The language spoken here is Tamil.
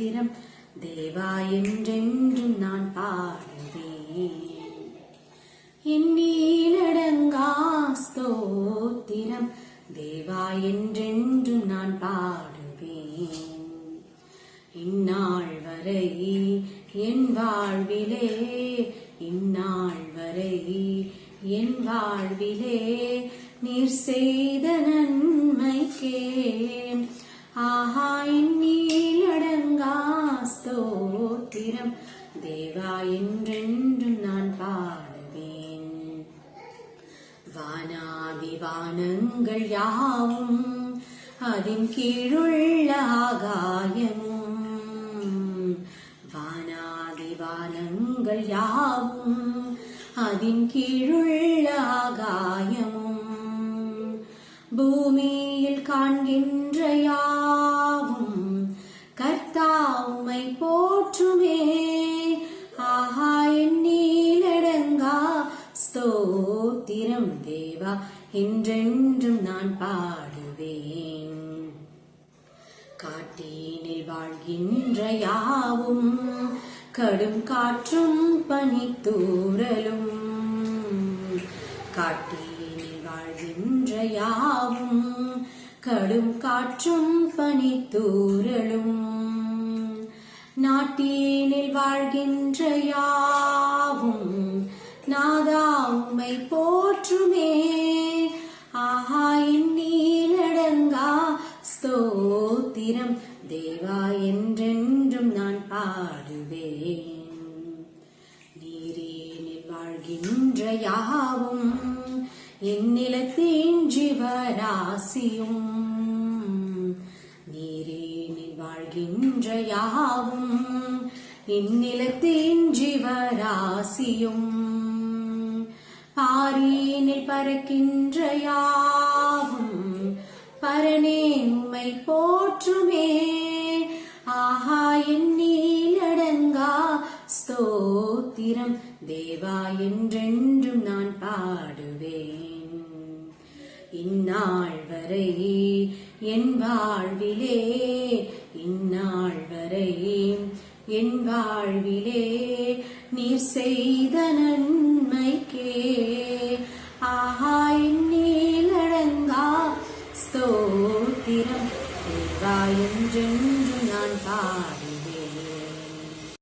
மந்திரம் தேவா என்றென்றும் நான் பாடுவேன். எண்ணீலடங்கா ஸ்தோத்திரம் தேவா என்றென்றும் நான் பாடுவேன். இந்நாள் வரை என் வாழ்விலே இந்நாள் வரை என் வாழ்விலே நீர் செய்த நன்மைக்கே ஆஹா இன்னீலடங்கா ஸ்தோத்திரம் தேவா என்றென்றும் நான் பாடுவேன். வானாதி வானங்கள் யாவும் அதன் கீழுள்ள ஆகாயமும். வானாதி வானங்கள் யாவும் அதன் கீழுள்ள ஆகாயமும். பூமியில் காண்கின்ற யாவும் கர்த்தா உம்மை போற்றுமே. ஆஹா எண்ணீலடங்கா ஸ்தோத்திரம் தேவா என்றென்றும் நான் பாடுவேன். காட்டீனில் வாழ்கின்ற யாவும் கடும் காற்றும் பனித்தூரலும் காட்டீனில் வாழ்கின்ற யாவும் கடும் காற்றும் பனித்தூரலும் நாட்டினில் வாழ்கின்ற யாவும் நாதா உமை போற்றுமே. ஆஹா நீலடங்கா ஸ்தோத்திரம். தேவா என்றென்றும் நான் பாடுவேன். நீரேனில் வாழ்கின்ற யாவும் என் நிலத்தின் ஜீவராசியும் நீரேனில் வாழ்கின்ற யாவும் இந்நிலத்தின் ஜீவராசியும் பாரீனில் பறக்கின்ற யாவும் பரனே உம்மை போற்றுமே. ஆஹா என் நீலடங்கா ஸ்தோத்திரம். தேவா என்றென்றும் நான் இந்நாள் வரை என் வாழ்விலே இந்நாள் வரை என் வாழ்விலே நீர் செய்த நன்மைக்கே. ஆஹா நீலடங்கா ஸ்தோத்திரம். தேவா பாடுவேன்